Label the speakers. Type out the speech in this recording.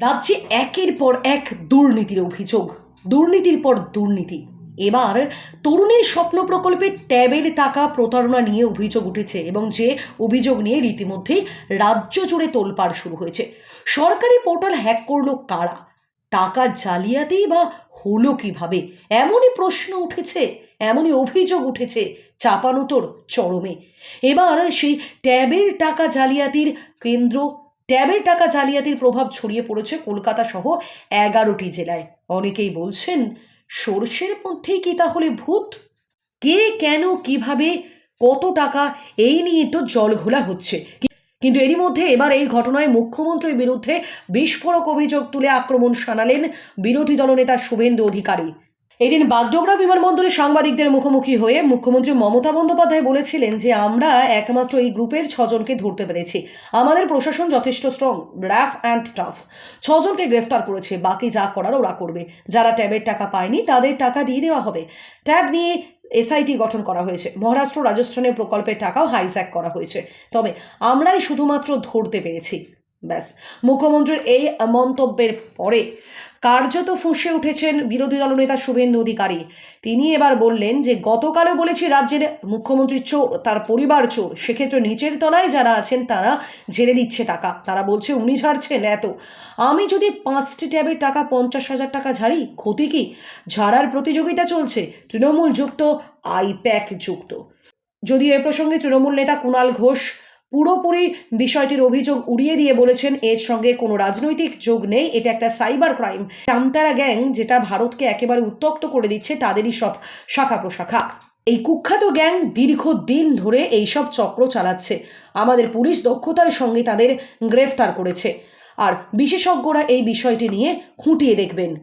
Speaker 1: রাজ্যে একের পর এক দুর্নীতির অভিযোগ, দুর্নীতির পর দুর্নীতি। এবার তরুণীর স্বপ্ন প্রকল্পে ট্যাবের টাকা প্রতারণা নিয়ে অভিযোগ উঠেছে এবং যে অভিযোগ নিয়ে রীতিমধ্যেই রাজ্য জুড়ে তোলপাড় শুরু হয়েছে। সরকারি পোর্টাল হ্যাক করল কারা? টাকা জালিয়াতেই বা হলো কীভাবে? এমনই প্রশ্ন উঠেছে, এমনই অভিযোগ উঠেছে চাপানুতোর চরমে। এবার সেই ট্যাবের টাকা জালিয়াতির কেন্দ্র ট্যাবের টাকা জালিয়াতির প্রভাব ছড়িয়ে পড়েছে কলকাতা সহ এগারোটি জেলায়। অনেকেই বলছেন, সর্ষের মধ্যেই কি তাহলে ভূত? কে, কেন, কীভাবে, কত টাকা? এই নিয়ে তো জলঘোলা হচ্ছে। কিন্তু এরই মধ্যে এবার এই ঘটনায় মুখ্যমন্ত্রীর বিরুদ্ধে বিস্ফোরক অভিযোগ তুলে আক্রমণ শানালেন বিরোধী দলনেতা শুভেন্দু অধিকারী। এদিন বাগডোগরা বিমানবন্দরে সাংবাদিকদের মুখোমুখি হয়ে মুখ্যমন্ত্রী মমতা বন্দ্যোপাধ্যায় বলেছিলেন যে, আমরা একমাত্র এই গ্রুপের ছজনকে ধরতে পেরেছি। আমাদের প্রশাসন যথেষ্ট স্ট্রং র্যাফ অ্যান্ড টাফ ছজনকে গ্রেফতার করেছে, বাকি যা করার ওরা করবে। যারা ট্যাবের টাকা পায়নি, তাদের টাকা দিয়ে দেওয়া হবে। ট্যাব নিয়ে এসআইটি গঠন করা হয়েছে। মহারাষ্ট্র রাজস্থানের প্রকল্পের টাকাও হাইজ্যাক করা হয়েছে। তবে আমরাই শুধুমাত্র ধরতে পেরেছি। ব্যাস। মুখ্যমন্ত্রীর এই মন্তব্যের পরে কার্যত ফুঁসে উঠেছেন বিরোধী দলনেতা শুভেন্দু অধিকারী। তিনি এবার বললেন যে, গতকালও বলেছি রাজ্যের মুখ্যমন্ত্রী চোর, তার পরিবার চোর। সেক্ষেত্রে নিচের তলায় যারা আছেন, তারা ঝেড়ে দিচ্ছে টাকা। তারা বলছে, উনি ঝাড়ছেন এত। আমি যদি পাঁচটি ট্যাবের টাকা পঞ্চাশ হাজার টাকা ঝাড়ি, ক্ষতি কি? ঝাড়ার প্রতিযোগিতা চলছে। তৃণমূল যুক্ত, আইপ্যাক যুক্ত। যদিও এ প্রসঙ্গে তৃণমূল নেতা কুণাল ঘোষ পুরোপুরি বিষয়টির অভিযোগ উড়িয়ে দিয়ে বলেছেন, এর সঙ্গে কোনো রাজনৈতিক যোগ নেই, এটা একটা সাইবার ক্রাইম। চামতারা গ্যাং যেটা ভারতকে একেবারে উত্তক্ত করে দিচ্ছে, তাদেরই সব শাখা প্রশাখা। এই কুখ্যাত গ্যাং দীর্ঘদিন ধরে এইসব চক্র চালাচ্ছে। আমাদের পুলিশ দক্ষতার সঙ্গে তাদের গ্রেফতার করেছে। আর বিশেষজ্ঞরা এই বিষয়টি নিয়ে খুঁটিয়ে দেখবেন।